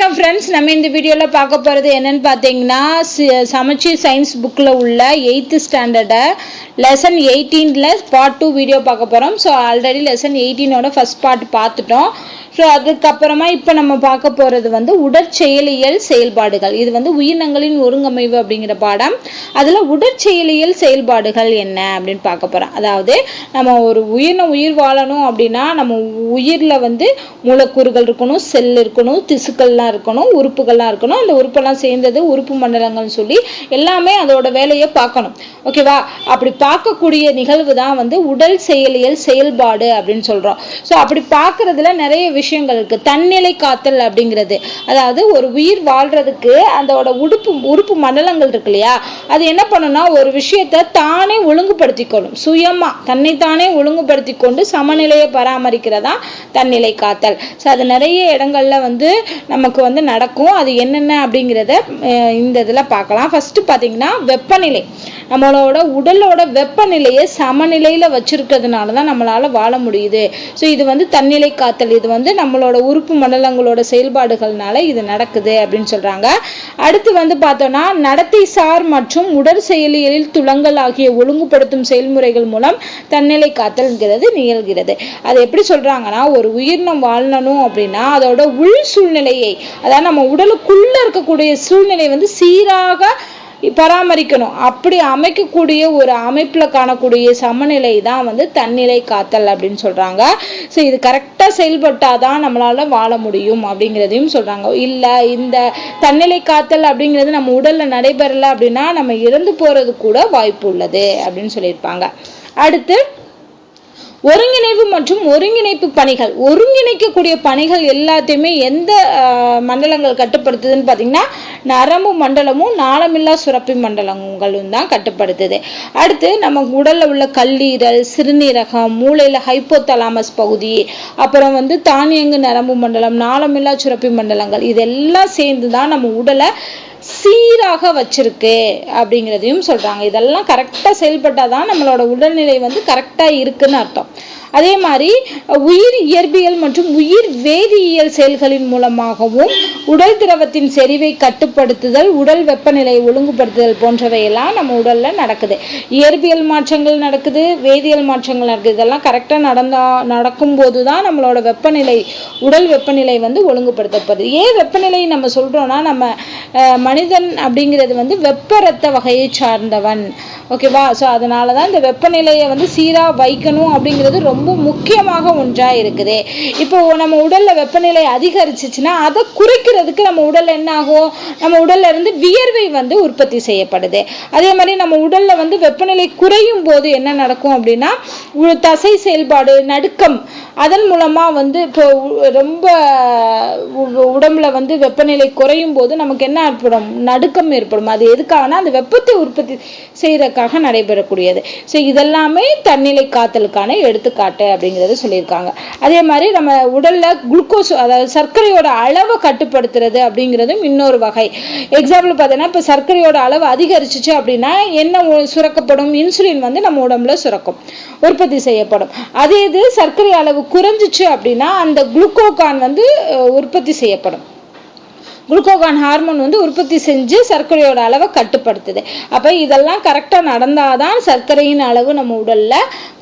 வணக்கம் ஃப்ரெண்ட்ஸ் நம்ம இந்த வீடியோவில் பார்க்க போகிறது என்னன்னு பார்த்தீங்கன்னா சமச்சீர் சயின்ஸ் புக்கில் உள்ள எயித்து ஸ்டாண்டர்டை லெசன் எயிட்டீனில் பார்ட் டூ வீடியோ பார்க்க போகிறோம் ஸோ ஆல்ரெடி லெசன் எயிட்டீனோட ஃபஸ்ட் பார்ட் பார்த்துட்டோம். ஸோ அதுக்கப்புறமா இப்போ நம்ம பார்க்க போகிறது வந்து உடற்செயலியல் செயல்பாடுகள். இது வந்து உயிரினங்களின் ஒருங்கமைவு அப்படிங்கிற பாடம். அதில் உடற்செயலியல் செயல்பாடுகள் என்ன அப்படின்னு பார்க்க போகிறோம் அதாவது நம்ம ஒரு உயிரினம் உயிர் வாழணும் அப்படின்னா நம்ம உயிரில் வந்து மூலக்கூறுகள் இருக்கணும் செல் இருக்கணும் திசுக்கள்லாம் இருக்கணும் உறுப்புகள்லாம் இருக்கணும். அந்த உறுப்பெல்லாம் சேர்ந்தது உறுப்பு மண்டலங்கள்னு சொல்லி எல்லாமே அதோட வேலையை பார்க்கணும். ஓகேவா அப்படி பார்க்கக்கூடிய நிகழ்வு தான் வந்து உடல் செயலியல் செயல்பாடு அப்படின்னு சொல்கிறோம் ஸோ அப்படி பார்க்கறதுல நிறைய விஷயங்கள் இருக்கு தன்னிலை காத்தல் அப்படிங்கிறது. அதாவது ஒரு உயிர் வாழ்றதுக்கு அதோட உடுப்பு உறுப்பு மண்டலங்கள் இருக்கு இல்லையா? அது என்ன பண்ணும்னா ஒரு விஷயத்த தானே ஒழுங்குபடுத்திக்கணும் சுயமா தன்னைத்தானே ஒழுங்குபடுத்தி கொண்டு சமநிலையை பராமரிக்கிறதா தன்னிலை காத்தல். ஸோ அது நிறைய இடங்கள்ல வந்து நமக்கு வந்து நடக்கும். அது என்னென்ன அப்படிங்கிறத இந்த இதில் பார்க்கலாம். ஃபஸ்ட்டு பார்த்தீங்கன்னா வெப்பநிலை. நம்மளோட உடலோட வெப்பநிலையை சமநிலையில் வச்சுருக்கிறதுனால தான் நம்மளால வாழ முடியுது. ஸோ இது வந்து தன்னிலை காத்தல். இது வந்து நம்மளோட உறுப்பு மண்டலங்களோட செயல்பாடுகள்னால இது நடக்குது அப்படின்னு சொல்றாங்க. அடுத்து வந்து பார்த்தோம்னா நடத்தை சார் மற்றும் உடற் செயலியலில் துளங்கள் ஆகிய ஒழுங்குபடுத்தும் செயல்முறைகள் மூலம் தன்னிலை காத்தல்ங்கிறது நிகழ்கிறது. அது எப்படி சொல்றாங்கன்னா ஒரு உயிரினம் வாழணும் அப்படின்னா அதோட உள் சூழ்நிலையை அதாவது நம்ம உடலுக்குள்ள இருக்கக்கூடிய சூழ்நிலை வந்து சீராக பராமரிக்கணும். அப்படி அமைக்கக்கூடிய ஒரு அமைப்புல காணக்கூடிய சமநிலை தான் வந்து தன்னிலை காத்தல் அப்படின்னு சொல்றாங்க. ஸோ இது கரெக்டா செயல்பட்டாதான் நம்மளால வாழ முடியும் அப்படிங்கிறதையும் சொல்றாங்க. இல்ல இந்த தன்னிலை காத்தல் அப்படிங்கிறது நம்ம உடல்ல நடைபெறலை அப்படின்னா நம்ம இறந்து போகிறது கூட வாய்ப்பு உள்ளது அப்படின்னு சொல்லியிருப்பாங்க. அடுத்து ஒருங்கிணைவு மற்றும் ஒருங்கிணைப்பு பணிகள் ஒருங்கிணைக்கக்கூடிய பணிகள் எல்லாத்தையுமே எந்த மண்டலங்கள் கட்டுப்படுத்துதுன்னு பார்த்தீங்கன்னா நரம்பு மண்டலமும் நாளமில்லா சுரப்பி மண்டலங்களும் தான் கட்டுப்படுத்துது. அடுத்து நம்ம உடலில் உள்ள கல்லீரல் சிறுநீரகம் மூளையில் ஹைப்போதலாமஸ் பகுதி அப்புறம் வந்து தானியங்கு நரம்பு மண்டலம் நாளமில்லா சுரப்பி மண்டலங்கள் இதெல்லாம் சேர்ந்து தான் நம்ம உடலை சீராக வச்சிருக்கு அப்படிங்கிறதையும் சொல்றாங்க. இதெல்லாம் கரெக்டாக செயல்பட்டாதான் நம்மளோட உடல்நிலை வந்து கரெக்டாக இருக்குன்னு அர்த்தம். அதே மாதிரி உயிர் இயற்பியல் மற்றும் உயிர் வேதியியல் செயல்களின் மூலமாகவும் உடல் திரவத்தின் செறிவை கட்டுப்படுத்துதல் உடல் வெப்பநிலையை ஒழுங்குபடுத்துதல் போன்றவையெல்லாம் நம்ம உடலில் நடக்குது. இயற்பியல் மாற்றங்கள் நடக்குது வேதியியல் மாற்றங்கள் நடக்குது. இதெல்லாம் கரெக்டாக நடந்தா நடக்கும்போது தான் நம்மளோட வெப்பநிலை உடல் வெப்பநிலை வந்து ஒழுங்குபடுத்தப்படுது. ஏன் வெப்பநிலை நம்ம சொல்கிறோன்னா நம்ம மனிதன் அப்படிங்கிறது வந்து வெப்ப ரத்த வகையை சார்ந்தவன். ஓகேவா? ஸோ அதனால தான் இந்த வெப்பநிலையை வந்து சீராக வைக்கணும் அப்படிங்கிறது ரொம்ப ரொம்ப முக்கியமாக ஒன்றாக இருக்குது. இப்போ நம்ம உடலில் வெப்பநிலை அதிகரிச்சிச்சுன்னா அதை குறைக்கிறதுக்கு நம்ம உடல் என்ன ஆகும் நம்ம உடல்ல இருந்து வியர்வை வந்து உற்பத்தி செய்யப்படுது. அதே மாதிரி நம்ம உடல்ல வந்து வெப்பநிலை குறையும் போது என்ன நடக்கும் அப்படின்னா தசை செயல்பாடு நடுக்கம் அதன் மூலமா வந்து இப்போ ரொம்ப உடம்புல வந்து வெப்பநிலை குறையும் போது நமக்கு என்ன ஏற்படும்? நடுக்கம் ஏற்படும். அது எதுக்காகனா அந்த வெப்பத்தை உற்பத்தி செய்யறதுக்காக நடைபெறக்கூடியது. ஸோ இதெல்லாமே தன்னிலை காத்தலுக்கான எடுத்துக்காட்டு அப்படிங்கிறது சொல்லியிருக்காங்க. அதே மாதிரி நம்ம உடல்ல குளுக்கோஸ் அதாவது சர்க்கரையோட அளவை கட்டுப்படுத்துறது அப்படிங்கிறதும் இன்னொரு வகை. எக்ஸாம்பிள் பார்த்தீங்கன்னா இப்போ சர்க்கரையோட அளவு அதிகரிச்சிச்சு அப்படின்னா என்ன சுரக்கப்படும்? இன்சுலின் வந்து நம்ம உடம்புல சுரக்கும். உற்பத்தி செய்யப்படும். அதே இது சர்க்கரை அளவு குறைஞ்சிச்சு அப்படின்னா அந்த குளுக்கோகான் வந்து உற்பத்தி செய்யப்படும். குளுக்கோகான் ஹார்மோன் வந்து உற்பத்தி செஞ்சு சர்க்கரையோட அளவை கட்டுப்படுத்துது. அப்போ இதெல்லாம் கரெக்டாக நடந்தாதான் சர்க்கரையின் அளவு நம்ம உடல்ல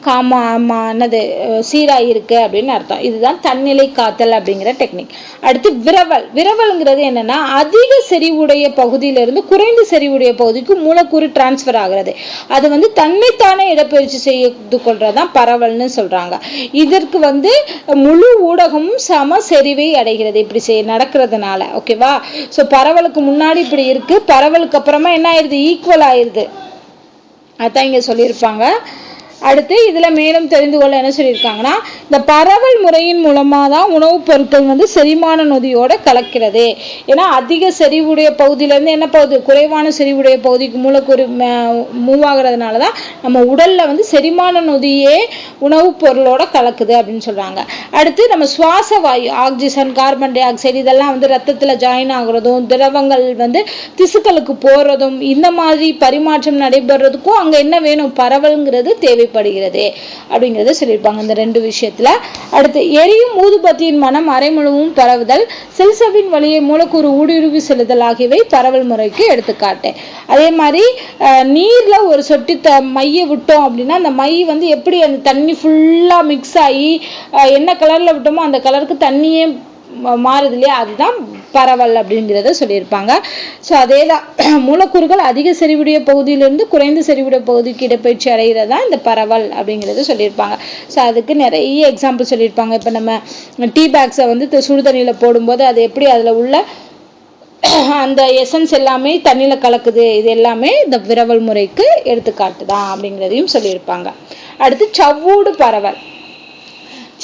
காமானது ஆமா, என்னது சீரா இருக்கு அப்படின்னு அர்த்தம். இதுதான் தன்னிலை காத்தல் அப்படிங்கிற டெக்னிக் அடுத்து விரவல். விரவல்ங்கிறது என்னன்னா அதிக செறிவுடைய பகுதியிலிருந்து குறைந்த செறிவுடைய பகுதிக்கு மூலக்கூறு டிரான்ஸ்ஃபர் ஆகிறது. அது வந்து தன்னைத்தானே இடப்பெயர்ச்சி செய்து கொள்றதுதான் பரவல்னு சொல்றாங்க. இதற்கு வந்து முழு ஊடகமும் சம செறிவை அடைகிறது இப்படி செய் நடக்கிறதுனால. ஓகேவா ஸோ பரவலுக்கு முன்னாடி இப்படி இருக்கு. பரவலுக்கு அப்புறமா என்ன ஆயிருது? ஈக்குவல் ஆயிருது. அதான் இங்க சொல்லியிருப்பாங்க. அடுத்து இதில் மேலும் தெரிந்து கொள்ள என்ன சொல்லியிருக்காங்கன்னா இந்த பரவல் முறையின் மூலமாக தான் உணவுப் பொருட்கள் வந்து செரிமான நொதியோடு கலக்கிறது. ஏன்னா அதிக செறிவுடைய பகுதியிலேருந்து என்ன பகுதி குறைவான செறிவுடைய பகுதிக்கு மூலக்கூறு மூவ் ஆகுறதுனால தான் நம்ம உடலில் வந்து செரிமான நொதியே உணவுப் பொருளோட கலக்குது அப்படின்னு சொல்கிறாங்க அடுத்து நம்ம சுவாச வாயு ஆக்சிஜன் கார்பன் டை ஆக்சைடு இதெல்லாம் வந்து ரத்தத்தில் ஜாயின் ஆகுறதும் திரவங்கள் வந்து திசுக்களுக்கு போகிறதும் இந்த மாதிரி பரிமாற்றம் நடைபெறதுக்கும் அங்கே என்ன வேணும்? பரவல்ங்கிறது தேவை தேவைப்படுகிறது அப்படிங்கிறத சொல்லியிருப்பாங்க இந்த ரெண்டு விஷயத்துல. அடுத்து எரியும் ஊதுபத்தியின் மனம் அரை முழுவதும் பரவுதல் செல்சவின் வழியை மூலக்கூறு ஊடுருவி செல்லுதல் ஆகியவை பரவல் முறைக்கு எடுத்துக்காட்டு. அதே மாதிரி நீர்ல ஒரு சொட்டு த மைய விட்டோம் அப்படின்னா அந்த மை வந்து எப்படி அந்த தண்ணி ஃபுல்லா மிக்ஸ் ஆகி என்ன கலர்ல விட்டோமோ அந்த கலருக்கு தண்ணியே மாறுது இல்லையா? அதுதான் பரவல் அப்படிங்கிறத சொல்லியிருப்பாங்க. ஸோ அதே தான் மூலக்கூறுகள் அதிக செறிவுடைய பகுதியிலிருந்து குறைந்த செறிவுடைய பகுதிக்கு இடப்பயிற்சி அடைகிறது தான் இந்த பரவல் அப்படிங்கிறத சொல்லியிருப்பாங்க. ஸோ அதுக்கு நிறைய எக்ஸாம்பிள் சொல்லியிருப்பாங்க. இப்போ நம்ம டீ பேக்ஸை வந்து சுடு தண்ணியில் போடும்போது அது எப்படி அதில் உள்ள அந்த எசன்ஸ் எல்லாமே தண்ணியில் கலக்குது இது எல்லாமே இந்த விரவல் முறைக்கு எடுத்துக்காட்டு தான் அப்படிங்கிறதையும் சொல்லியிருப்பாங்க. அடுத்து சவ்வூடு பரவல்.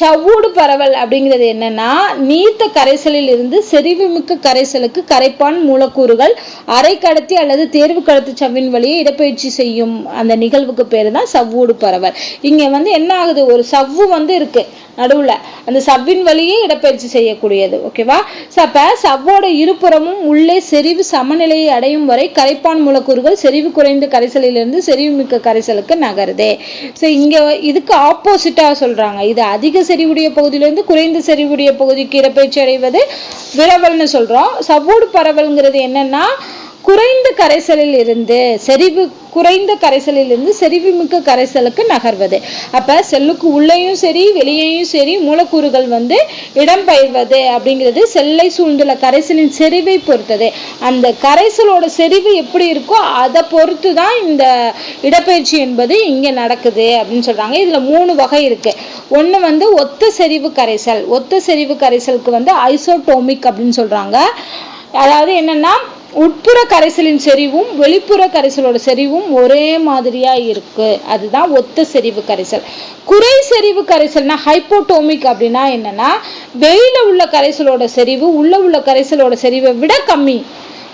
சவ்வூடு பரவல் அப்படிங்கிறது என்னன்னா நீர்த்த கரைசலில் இருந்து செறிவுமிக்க கரைசலுக்கு கரைப்பான் மூலக்கூறுகள் அரை கடத்தி அல்லது தேர்வு கடத்து சவ்வின் வழியே இடப்பெயர்ச்சி செய்யும் அந்த நிகழ்வுக்கு பேர் தான் சவ்வூடு பரவல். இங்கே வந்து என்ன ஆகுது? ஒரு சவ்வு வந்து இருக்கு நடுவில். அந்த சவ்வின் வழியே இடப்பெயர்ச்சி செய்யக்கூடியது ஓகேவா அப்போ சவ்வோட இருபுறமும் உள்ளே செறிவு சமநிலையை அடையும் வரை கரைப்பான் மூலக்கூறுகள் செறிவு குறைந்த கரைசலிலிருந்து செறிவுமிக்க கரைசலுக்கு நகருது. ஸோ இங்கே இதுக்கு ஆப்போசிட்டாக சொல்கிறாங்க இது அதிக செறிவுடைய பகுதியிலேருந்து குறைந்த செறிவுடைய பகுதிக்கு இடப்பெயர்ச்சி அடைவது விரவல்னு சொல்றோம். சவ்வூடு பரவல்ங்கிறது என்னன்னா குறைந்த கரைசலில் இருந்து செறிவு குறைந்த கரைசலில் இருந்து செறிவு மிக்க கரைசலுக்கு நகர்வது. அப்ப செல்லுக்கு உள்ளேயும் சரி வெளியேயும் சரி மூலக்கூறுகள் வந்து இடம்பெயர்வது அப்படிங்கிறது செல்லை சூழ்ந்துள்ள கரைசலின் செறிவை பொறுத்தது. அந்த கரைசலோட செறிவு எப்படி இருக்கோ அதை பொறுத்து தான் இந்த இடப்பெயர்ச்சி என்பது இங்கே நடக்குது அப்படின்னு சொல்றாங்க. இதுல மூணு வகை இருக்கு. ஒன்று வந்து ஒத்த செறிவு கரைசல். ஒத்த செறிவு கரைசலுக்கு வந்து ஐசோடோமிக் அப்படின்னு சொல்றாங்க. அதாவது என்னன்னா உட்புற கரைசலின் செறிவும் வெளிப்புற கரைசலோட செறிவும் ஒரே மாதிரியா இருக்கு. அதுதான் ஒத்த செறிவு கரைசல். குறை செறிவு கரைசல்னா ஹைப்போட்டோமிக் அப்படின்னா என்னன்னா வெயில உள்ள கரைசலோட செறிவு உள்ள உள்ள கரைசலோட செறிவை விட கம்மி.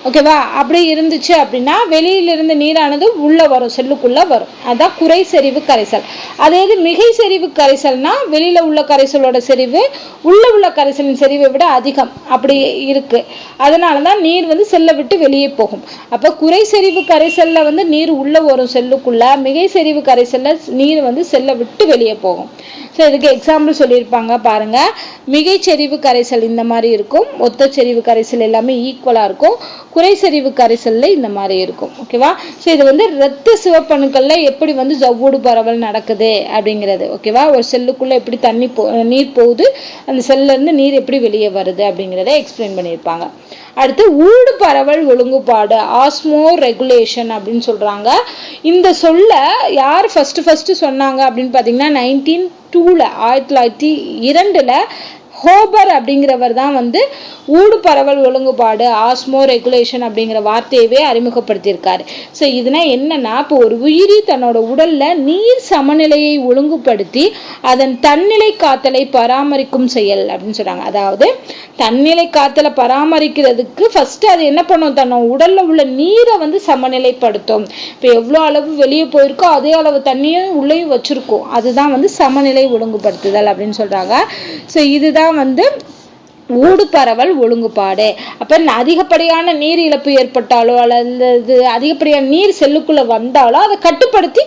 ஓகேவா? அப்படி இருந்துச்சு அப்படின்னா வெளியிலிருந்து நீரானது உள்ளே வரும் செல்லுக்குள்ளே வரும். அதான் குறை செறிவு கரைசல். அதே இது மிகை செறிவு கரைசல்னா வெளியில் உள்ள கரைசலோட செறிவு உள்ளே உள்ள கரைசலின் செறிவை விட அதிகம். அப்படி இருக்குது அதனால தான் நீர் வந்து செல்லை விட்டு வெளியே போகும். அப்போ குறை செறிவு கரைசல்ல வந்து நீர் உள்ளே வரும் செல்லுக்குள்ளே. மிகை செறிவு கரைசல்ல நீர் வந்து செல்லை விட்டு வெளியே போகும். ஸோ இதுக்கு எக்ஸாம்பிள் சொல்லியிருப்பாங்க. பாருங்கள் மிகை செறிவு கரைசல் இந்த மாதிரி இருக்கும். ஒத்த செறிவு கரைசல் எல்லாமே ஈக்குவலாக இருக்கும். குறை செறிவு இந்த மாதிரி இருக்கும். ஓகேவா ஸோ இது வந்து இரத்த சிவப்பணுக்களில் எப்படி வந்து ஜவ்வூடு பரவல் நடக்குது அப்படிங்கிறது. ஓகேவா ஒரு செல்லுக்குள்ளே எப்படி தண்ணி போ நீர் போகுது அந்த செல்லேருந்து நீர் எப்படி வெளியே வருது அப்படிங்கிறத எக்ஸ்பிளைன் பண்ணியிருப்பாங்க. அடுத்து ஊடு பரவல் ஒழுங்குபாடு ஆஸ்மோ ரெகுலேஷன் அப்படின்னு சொல்கிறாங்க இந்த சொல்ல யார் ஃபஸ்ட்டு ஃபஸ்ட்டு சொன்னாங்க அப்படின்னு பார்த்தீங்கன்னா நைன்டீன் டூவில் ஆயிரத்தி தொள்ளாயிரத்தி இரண்டில் ஹோபர் அப்படிங்கிறவர் தான் வந்து ஊடு பரவல் ஒழுங்குபாடு ஆஸ்மோ ரெகுலேஷன் அப்படிங்கிற வார்த்தையவே அறிமுகப்படுத்தியிருக்காரு. ஸோ இதுனா என்னன்னா இப்போ ஒரு உயிரி தன்னோட உடல்ல நீர் சமநிலையை ஒழுங்குபடுத்தி அதன் தன்னிலை காத்தலை பராமரிக்கும் செயல் அப்படின்னு சொல்றாங்க. அதாவது தன்னிலை காத்தலை பராமரிக்கிறதுக்கு ஃபர்ஸ்ட் அது என்ன பண்ணும்? தன்னோட உடல்ல உள்ள நீரை வந்து சமநிலைப்படுத்தும். இப்போ எவ்வளோ அளவு வெளியே போயிருக்கோ அதே அளவு தண்ணியும் உள்ளேயும் வச்சிருக்கோம். அதுதான் வந்து சமநிலை ஒழுங்குபடுத்துதல் அப்படின்னு சொல்றாங்க. ஸோ இதுதான் வந்து ஊடு பரவல் ஒழுங்குபாடு. அப்ப அதிகப்படியான நீர் இழப்பு ஏற்பட்டாலோ அல்லது அதிகப்படியான நீர் செல்லுக்குள்ள வந்தாலோ அதை கட்டுப்படுத்தி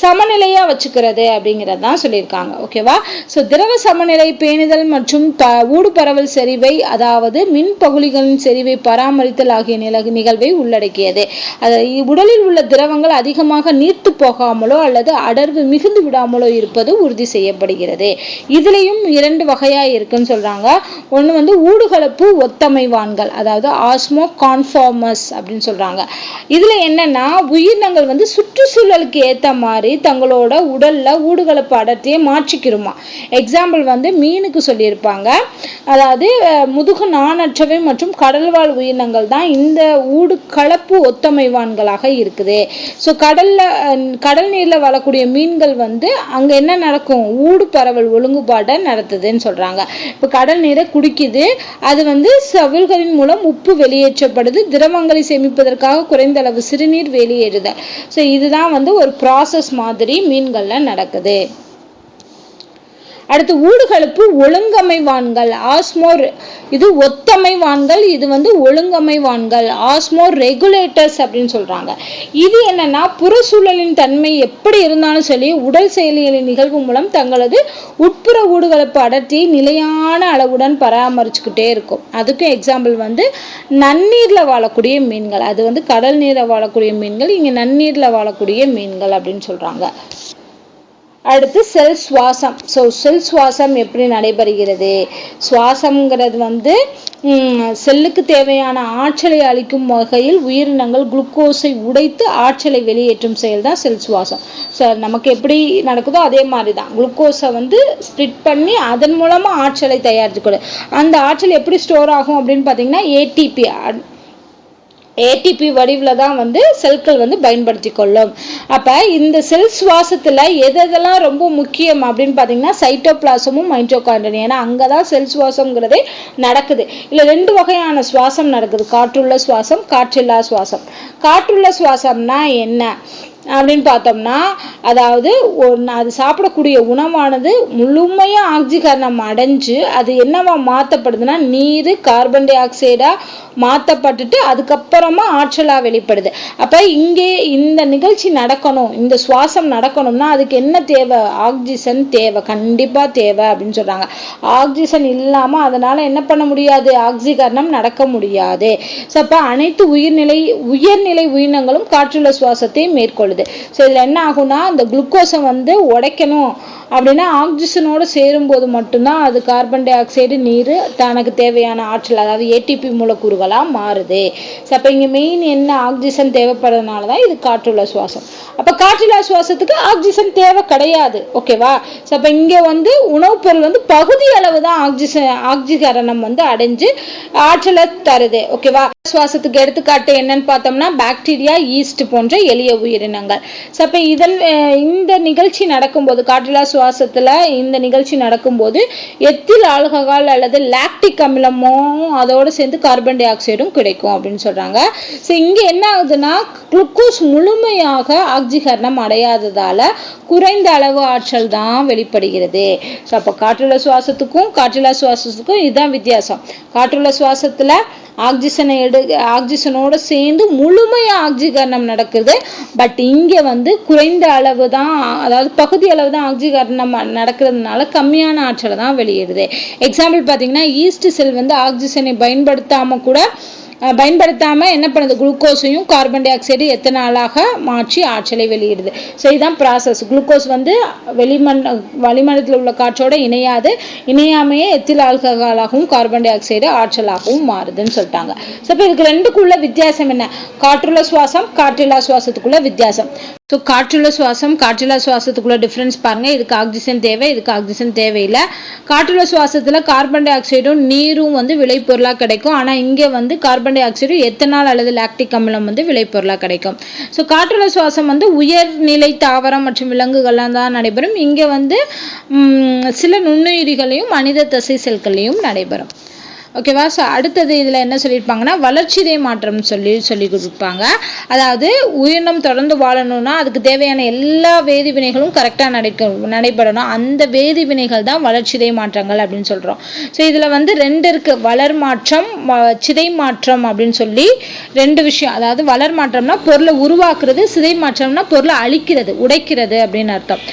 சமநிலையாக வச்சுக்கிறது அப்படிங்கிறது தான் சொல்லியிருக்காங்க ஓகேவா ஸோ திரவ சமநிலை பேணுதல் மற்றும் ப ஊடு பரவல் செறிவை அதாவது மின் பகுதிகளின் செறிவை பராமரித்தல் ஆகிய நில நிகழ்வை உள்ளடக்கியது. அது உடலில் உள்ள திரவங்கள் அதிகமாக நீர்த்து போகாமலோ அல்லது அடர்வு மிகுந்து விடாமலோ இருப்பது உறுதி செய்யப்படுகிறது. இதுலேயும் இரண்டு வகையாக இருக்குன்னு சொல்கிறாங்க ஒன்று வந்து ஊடுகலப்பு ஒத்தமைவான்கள் அதாவது ஆஸ்மோ கான்ஃபார்மஸ் அப்படின்னு சொல்கிறாங்க இதில் என்னென்னா உயிரினங்கள் வந்து சுற்றுச்சூழலுக்கு ஏற்ற மாதிரி தங்களோட உடல்ல ஊடுகலப்பு அடர்த்தியை மாற்றிக்கிருமா. எக்ஸாம்பிள் வந்து மீனுக்கு சொல்லியிருப்பாங்க. அதாவது முதுகு நாணற்றவை மற்றும் கடல்வாழ் உயிரினங்கள் தான் இந்த ஊடு கலப்பு ஒத்தமைவான்களாக இருக்குது. ஸோ கடல்ல கடல் நீர்ல வாழக்கூடிய மீன்கள் வந்து அங்க என்ன நடக்கும்? ஊடு பரவல் ஒழுங்குபாடை நடத்துதுன்னு சொல்றாங்க. இப்போ கடல் நீரை குடிக்குது. அது வந்து சவில்களின் மூலம் உப்பு வெளியேற்றப்படுது. திரவங்களை சேமிப்பதற்காக குறைந்த அளவு சிறுநீர் வெளியேறுதல். ஸோ இதுதான் வந்து ஒரு ப்ராசஸ் மாதிரி மீன்கள்ல நடக்குது. அடுத்து ஊடுகலப்பு ஒழுங்கமைவான்கள் ஆஸ்மோர் இது ஒத்தமைவான்கள் இது வந்து ஒழுங்கமைவான்கள் ஆஸ்மோ ரெகுலேட்டர்ஸ் அப்படின்னு சொல்கிறாங்க இது என்னன்னா புறச்சூழலின் தன்மை எப்படி இருந்தாலும் சரி உடல் செயலிகளின் நிகழ்வு மூலம் தங்களது உட்புற ஊடுகளப்பு அடர்த்தியை நிலையான அளவுடன் பராமரிச்சுக்கிட்டே இருக்கும். அதுக்கும் எக்ஸாம்பிள் வந்து நன்னீரில் வாழக்கூடிய மீன்கள். அது வந்து கடல் நீரில் வாழக்கூடிய மீன்கள் இங்கே நன்னீரில் வாழக்கூடிய மீன்கள் அப்படின்னு சொல்கிறாங்க அடுத்து செல் சுவாசம். ஸோ செல் சுவாசம் எப்படி நடைபெறுகிறது? சுவாசம்ங்கிறது வந்து செல்லுக்கு தேவையான ஆற்றலை அளிக்கும் வகையில் உயிரினங்கள் குளுக்கோஸை உடைத்து ஆற்றலை வெளியேற்றும் செயல் தான் செல் சுவாசம். ஸோ நமக்கு எப்படி நடக்குதோ அதே மாதிரி தான். குளுக்கோஸை வந்து ஸ்ப்ளிட் பண்ணி அதன் மூலமாக ஆற்றலை தயாரிச்சுக்கொடு அந்த ஆற்றல் எப்படி ஸ்டோர் ஆகும் அப்படின்னு பார்த்தீங்கன்னா ஏடிபி ஏடிபி வடிவில் தான் வந்து செல்கள் வந்து பயன்படுத்தி கொள்ளும் அப்போ இந்த செல் சுவாசத்தில் எதெல்லாம் ரொம்ப முக்கியம் அப்படின்னு பார்த்தீங்கன்னா சைட்டோபிளாசமும் மைட்டோகாண்ட்ரியன் ஏன்னா அங்கே தான் செல் சுவாசங்கிறதே நடக்குது. இல்லை ரெண்டு வகையான சுவாசம் நடக்குது. காற்றுள்ள சுவாசம் காற்றில்லா சுவாசம். காற்றுள்ள சுவாசம்னா என்ன? அப்படின்னு பார்த்தோம்னா அதாவது அது சாப்பிடக்கூடிய உணவானது முழுமையாக ஆக்சிகரணம் அடைஞ்சு அது என்னவா மாற்றப்படுதுன்னா நீர் கார்பன் டை ஆக்சைடாக மாற்றப்பட்டுட்டு அதுக்கப்புறமா ஆற்றலாக வெளிப்படுது. அப்போ இங்கே இந்த நிகழ்ச்சி நடக்கணும் இந்த சுவாசம் நடக்கணும்னா அதுக்கு என்ன தேவை? ஆக்சிஜன் தேவை கண்டிப்பாக தேவை அப்படின்னு சொல்கிறாங்க ஆக்சிஜன் இல்லாமல் அதனால் என்ன பண்ண முடியாது? ஆக்சிகரணம் நடக்க முடியாது. ஸோ அப்போ அனைத்து உயிர்நிலை உயர்நிலை உயிரினங்களும் காற்றுள்ள சுவாசத்தை மேற்கொள்ளுது ஸோ இதில் என்ன ஆகும்னா அந்த குளுக்கோஸை வந்து உடைக்கணும். அப்படின்னா ஆக்சிஜனோடு சேரும்போது மட்டும்தான் அது கார்பன் டை ஆக்சைடு நீர் தனக்கு தேவையான ஆற்றல் அதாவது ஏடிபி மூலக்கூறுகளாக மாறுது. ஸோ அப்போ இங்கே மெயின் என்ன ஆக்சிஜன் தேவைப்படுறதுனால தான் இது காற்றுள்ள சுவாசம். அப்போ காற்றுள்ள சுவாசத்துக்கு ஆக்சிஜன் தேவை கிடையாது. ஓகேவா ஸோ அப்போ இங்கே வந்து உணவுப் பொருள் வந்து பகுதி அளவு தான் ஆக்சிஜன் ஆக்சிகரணம் வந்து அடைஞ்சு ஆற்றலை தருது. ஓகேவா சுவாசத்துக்கு எடுத்துக்காட்டு என்னன்னு பார்த்தோம்னா பாக்டீரியா ஈஸ்ட் போன்ற எளிய உயிரினங்கள். ஸோ அப்போ இதன் இந்த நிகழ்ச்சி நடக்கும்போது காற்றில்லா சுவாசத்தில் இந்த நிகழ்ச்சி நடக்கும்போது எத்தில் ஆல்கஹால் அல்லது லாக்டிக் அமிலமும் அதோடு சேர்ந்து கார்பன் டை ஆக்சைடும் கிடைக்கும் அப்படின்னு சொல்கிறாங்க ஸோ இங்கே என்ன ஆகுதுன்னா குளுக்கோஸ் முழுமையாக ஆக்சிகரணம் அடையாததால் குறைந்த அளவு ஆற்றல் தான் வெளிப்படுகிறது. ஸோ அப்போ காற்றுள்ள சுவாசத்துக்கும் காற்றுள்ள சுவாசத்துக்கும் இதுதான் வித்தியாசம். காற்றுள்ள சுவாசத்தில் ஆக்சிஜனை எடு ஆக்சிஜனோட சேர்ந்து முழுமையாக ஆக்சிகரணம் நடக்குது. பட் இங்கே வந்து குறைந்த அளவு தான் அதாவது பகுதி அளவு தான் ஆக்சிகரணம் நடக்கிறதுனால கம்மியான ஆற்றலை தான் வெளியேறுது. எக்ஸாம்பிள் பார்த்தீங்கன்னா ஈஸ்ட் செல் வந்து ஆக்சிஜனை பயன்படுத்தாமல் கூட பயன்படுத்தாமல் என்ன பண்ணுது? குளுக்கோஸையும் கார்பன் டை ஆக்சைடு எத்தனாலாக மாற்றி ஆற்றலை வெளியிடுது. ஸோ இதுதான் ப்ராசஸ் குளுக்கோஸ் வந்து வெளிமண் வளிமண்டலத்தில் உள்ள காற்றோட இணையாது. இணையாமையே எத்தில் ஆல்கஹாலாகவும் கார்பன் டை ஆக்சைடு ஆற்றலாகவும் மாறுதுன்னு சொல்லிட்டாங்க. ஸோ இப்போ இதுக்கு ரெண்டுக்குள்ள வித்தியாசம் என்ன? காற்றுள்ள சுவாசம் காற்றில்லா சுவாசத்துக்குள்ள வித்தியாசம். ஸோ காற்றுள்ள சுவாசம் காற்றுள்ள சுவாசத்துக்குள்ள டிஃப்ரென்ஸ் பாருங்கள் இதுக்கு ஆக்சிஜன் தேவை இதுக்கு ஆக்சிஜன் தேவையில்லை. காற்றுள்ள சுவாசத்தில் கார்பன் டை ஆக்சைடும் நீரும் வந்து விளைபொருளாக கிடைக்கும். ஆனால் இங்கே வந்து கார்பன் டை ஆக்சைடும் எத்தனால் அல்லது லாக்டிக் அமிலம் வந்து விளைபொருளாக கிடைக்கும். ஸோ காற்றுள்ள சுவாசம் வந்து உயர்நிலை தாவரம் மற்றும் விலங்குகள்லாம் தான் நடைபெறும். இங்கே வந்து சில நுண்ணுயிரிகளையும் மனித தசை செல்களையும் நடைபெறும். ஓகேவா ஸோ அடுத்தது இதில் என்ன சொல்லியிருப்பாங்கன்னா வளர்ச்சிதை மாற்றம் சொல்லி சொல்லி கொடுப்பாங்க. அதாவது உயிரினம் தொடர்ந்து வாழணும்னா அதுக்கு தேவையான எல்லா வேதிவினைகளும் கரெக்டாக நடக்க நடைபெறணும். அந்த வேதிவினைகள் தான் வளர்ச்சிதை மாற்றங்கள் அப்படின்னு சொல்கிறோம் ஸோ இதில் வந்து ரெண்டு இருக்குது வளர் மாற்றம் சிதை மாற்றம் அப்படின்னு சொல்லி ரெண்டு விஷயம். அதாவது வளர் மாற்றம்னா பொருளை உருவாக்குறது சிதை மாற்றம்னா பொருளை அழிக்கிறது உடைக்கிறது அப்படின்னு அர்த்தம்.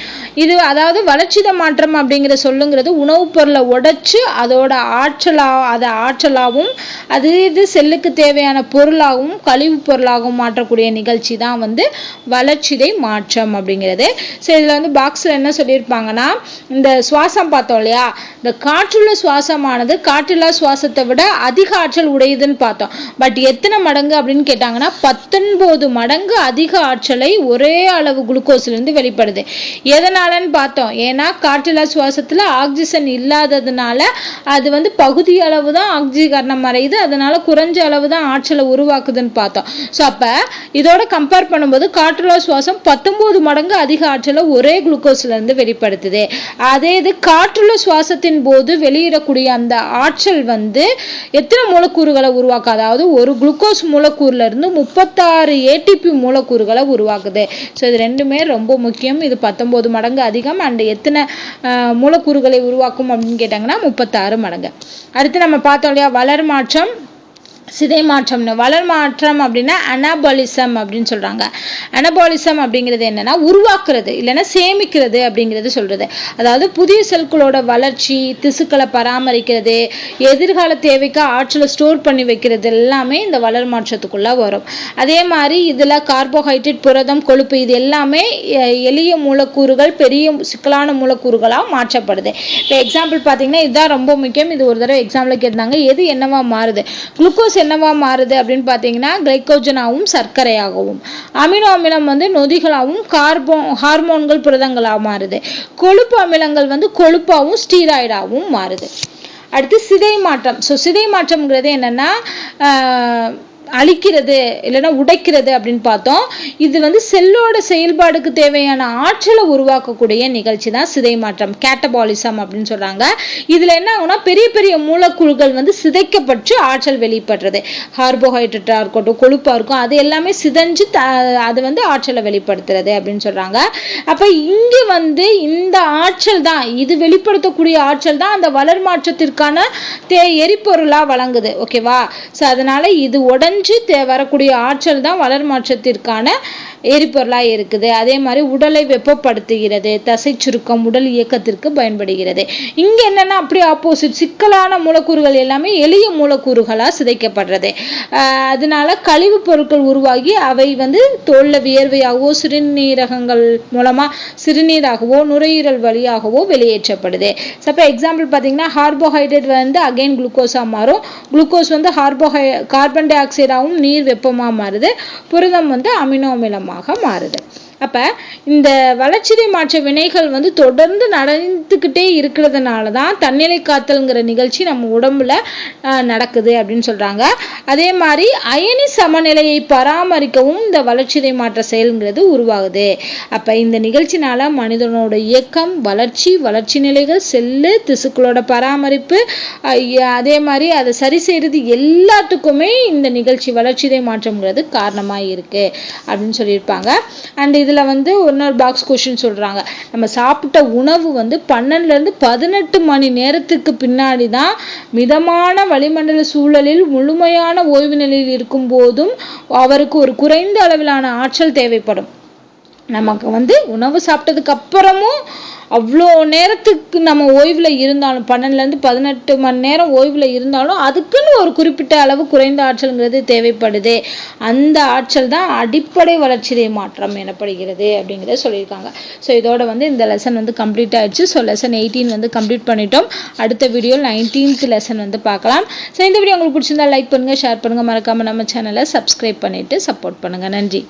இது அதாவது வளர்ச்சித மாற்றம் அப்படிங்கிற சொல்லுங்கிறது உணவுப் பொருளை உடைச்சு அதோட ஆற்றலா அதை ஆற்றலாகவும் அது இது செல்லுக்கு தேவையான பொருளாகவும் கழிவு பொருளாகவும் மாற்றக்கூடிய நிகழ்ச்சி தான் வந்து வளர்ச்சிதை மாற்றம் அப்படிங்கிறது. ஸோ இதில் வந்து பாக்ஸில் என்ன சொல்லியிருப்பாங்கன்னா இந்த சுவாசம் பார்த்தோம் இல்லையா? இந்த காற்றுள்ள சுவாசமானது காற்றில்லா சுவாசத்தை விட அதிக ஆற்றல் உடையதுன்னு பார்த்தோம். பட் எத்தனை மடங்கு அப்படின்னு கேட்டாங்கன்னா பத்தொன்பது மடங்கு அதிக ஆற்றலை ஒரே அளவு குளுக்கோஸ்லேருந்து வெளிப்படுது. எதனால் எதனாலன்னு பார்த்தோம். ஏன்னா காற்றில்லா சுவாசத்தில் ஆக்சிஜன் இல்லாததுனால அது வந்து பகுதி அளவு தான் ஆக்சிகரணம் மறையுது அதனால குறைஞ்ச அளவு தான் ஆற்றலை உருவாக்குதுன்னு பார்த்தோம். ஸோ அப்போ இதோட கம்பேர் பண்ணும்போது காற்றுலா சுவாசம் பத்தொன்பது மடங்கு அதிக ஆற்றலை ஒரே குளுக்கோஸ்ல இருந்து வெளிப்படுத்துது. அதே இது காற்றுள்ள சுவாசத்தின் போது வெளியிடக்கூடிய அந்த ஆற்றல் வந்து எத்தனை மூலக்கூறுகளை உருவாக்கும்? அதாவது ஒரு குளுக்கோஸ் மூலக்கூறுல இருந்து முப்பத்தாறு ஏடிபி மூலக்கூறுகளை உருவாக்குது. ஸோ இது ரெண்டுமே ரொம்ப முக்கியம். இது பத்தொன்பது மடங்கு மடங்கு அதிகம் அண்ட் எத்தனை மூலக்கூறுகளை உருவாக்கும் அப்படின்னு கேட்டாங்கன்னா முப்பத்தாறு மடங்கு. அடுத்து நம்ம பார்த்தோம் இல்லையா வளர் மாற்றம் சிதை மாற்றம்னு வளர் மாற்றம் அப்படின்னா அனபாலிசம் அப்படின்னு சொல்றாங்க. அனபாலிசம் அப்படிங்கிறது என்னன்னா உருவாக்குறது இல்லைன்னா சேமிக்கிறது அப்படிங்கிறது சொல்றது. அதாவது புதிய செல்களோட வளர்ச்சி திசுக்களை பராமரிக்கிறது எதிர்கால தேவைக்கு ஆற்றலை ஸ்டோர் பண்ணி வைக்கிறது எல்லாமே இந்த வளர் மாற்றத்துக்குள்ள வரும். அதே மாதிரி இதுல கார்போஹைட்ரேட் புரதம் கொழுப்பு இது எல்லாமே எளிய மூலக்கூறுகள் பெரிய சிக்கலான மூலக்கூறுகளாக மாற்றப்படுது. இப்போ எக்ஸாம்பிள் பார்த்தீங்கன்னா இதுதான் ரொம்ப முக்கியம். இது ஒரு தடவை எக்ஸாம்பிளுக்கு இருந்தாங்க எது என்னவா மாறுது? குளுக்கோஸ் என்னவா மாறுது அப்படின்னு பார்த்தீங்கன்னா கிளைக்கோஜனாகவும் சர்க்கரையாகவும். அமினோ அமிலம் வந்து நொதிகளாகவும் கார்போ ஹார்மோன்கள் புரதங்களாக மாறுது. கொழுப்பு அமிலங்கள் வந்து கொழுப்பாகவும் ஸ்டீராய்டாகவும் மாறுது. அடுத்து சிதை மாற்றம் ஸோ சிதை மாற்றம்ங்கிறது என்னன்னா அழிக்கிறது இல்லைன்னா உடைக்கிறது அப்படின்னு பார்த்தோம். இது வந்து செல்லோட செயல்பாடுக்கு தேவையான ஆற்றலை உருவாக்கக்கூடிய நிகழ்ச்சி தான் சிதை மாற்றம் கேட்டபாலிசம் அப்படின்னு சொல்கிறாங்க இதில் என்ன ஆகும்னா பெரிய பெரிய மூலக்கூறுகள் வந்து சிதைக்கப்பட்டு ஆற்றல் வெளிப்படுறது. கார்போஹைட்ரேட்டாக இருக்கட்டும் கொழுப்பாக இருக்கும் அது எல்லாமே சிதைஞ்சு த அது வந்து ஆற்றலை வெளிப்படுத்துறது அப்படின்னு சொல்கிறாங்க அப்போ இங்கே வந்து இந்த ஆற்றல் தான் இது வெளிப்படுத்தக்கூடிய ஆற்றல் தான் அந்த வளர் மாற்றத்திற்கான தே எரிபொருளாக வழங்குது. ஓகேவா? ஸோ அதனால் இது உடஞ்சு தே வரக்கூடிய ஆற்றல் தான் வளர் மாற்றத்திற்கான எரிபொருளாக இருக்குது. அதே மாதிரி உடலை வெப்பப்படுத்துகிறது. தசை சுருக்கம் உடல் இயக்கத்திற்கு பயன்படுகிறது. இங்கே என்னென்னா அப்படியே ஆப்போசிட் சிக்கலான மூலக்கூறுகள் எல்லாமே எளிய மூலக்கூறுகளாக சிதைக்கப்படுறது. அதனால கழிவுப் பொருட்கள் உருவாகி அவை வந்து தோல்ல வியர்வையாகவோ சிறுநீரகங்கள் மூலமாக சிறுநீராகவோ நுரையீரல் வழியாகவோ வெளியேற்றப்படுது. அப்போ எக்ஸாம்பிள் பார்த்தீங்கன்னா ஹார்போஹைட்ரேட் வந்து அகைன் குளுக்கோஸாக மாறும். குளுக்கோஸ் வந்து ஹார்போஹை கார்பன் டை ஆக்சைடாகவும் நீர் வெப்பமாக மாறுது. புரதம் வந்து அமினோ அமிலமாக மாறுது. அப்ப இந்த வளர்ச்சிதை மாற்ற வினைகள் வந்து தொடர்ந்து நடந்துக்கிட்டே இருக்கிறதுனால தான் தன்னிலை காத்தல்ங்கிற நிகழ்ச்சி நம்ம உடம்புல நடக்குது அப்படின்னு சொல்றாங்க. அதே மாதிரி அயனி சமநிலையை பராமரிக்கவும் இந்த வளர்ச்சிதை மாற்ற செயல்ங்கிறது உருவாகுது. அப்போ இந்த நிகழ்ச்சினால மனிதனோட இயக்கம் வளர்ச்சி வளர்ச்சி நிலைகள் செல்லு திசுக்களோட பராமரிப்பு அதே மாதிரி அதை சரி செய்கிறது எல்லாத்துக்குமே இந்த நிகழ்ச்சி வளர்ச்சிதை மாற்றம்ங்கிறது காரணமாக இருக்குது அப்படின்னு சொல்லியிருப்பாங்க. அண்ட் இதில் வந்து இன்னொரு பாக்ஸ் கொஷின் சொல்கிறாங்க நம்ம சாப்பிட்ட உணவு வந்து பன்னெண்டுலேருந்து பதினெட்டு மணி நேரத்துக்கு பின்னாடி தான் மிதமான வளிமண்டல சூழலில் முழுமையான ஓய்வு நிலையில் இருக்கும் போதும் அவருக்கு ஒரு குறைந்த அளவிலான ஆற்றல் தேவைப்படும். நமக்கு வந்து உணவு சாப்பிட்டதுக்கு அப்புறமும் அவ்வளோ நேரத்துக்கு நம்ம ஓய்வில் இருந்தாலும் பன்னெண்டுலேருந்து பதினெட்டு மணி நேரம் ஓய்வில் இருந்தாலும் அதுக்குன்னு ஒரு குறிப்பிட்ட அளவு குறைந்த ஆற்றல்ங்கிறது தேவைப்படுது. அந்த ஆற்றல் தான் அடிப்படை வளர்ச்சிதை மாற்றம் எனப்படுகிறது அப்படிங்கிறத சொல்லியிருக்காங்க. ஸோ இதோட வந்து இந்த லெசன் வந்து கம்ப்ளீட் ஆயிடுச்சு. ஸோ லெசன் எயிட்டீன் வந்து கம்ப்ளீட் பண்ணிட்டோம். அடுத்த வீடியோ நைன்டீன்த் லெசன் வந்து பார்க்கலாம். ஸோ இந்த வீடியோ உங்களுக்கு பிடிச்சிருந்தா லைக் பண்ணுங்கள் ஷேர் பண்ணுங்கள் மறக்காமல் நம்ம சேனலை சப்ஸ்கிரைப் பண்ணிவிட்டு சப்போர்ட் பண்ணுங்கள் நன்றி.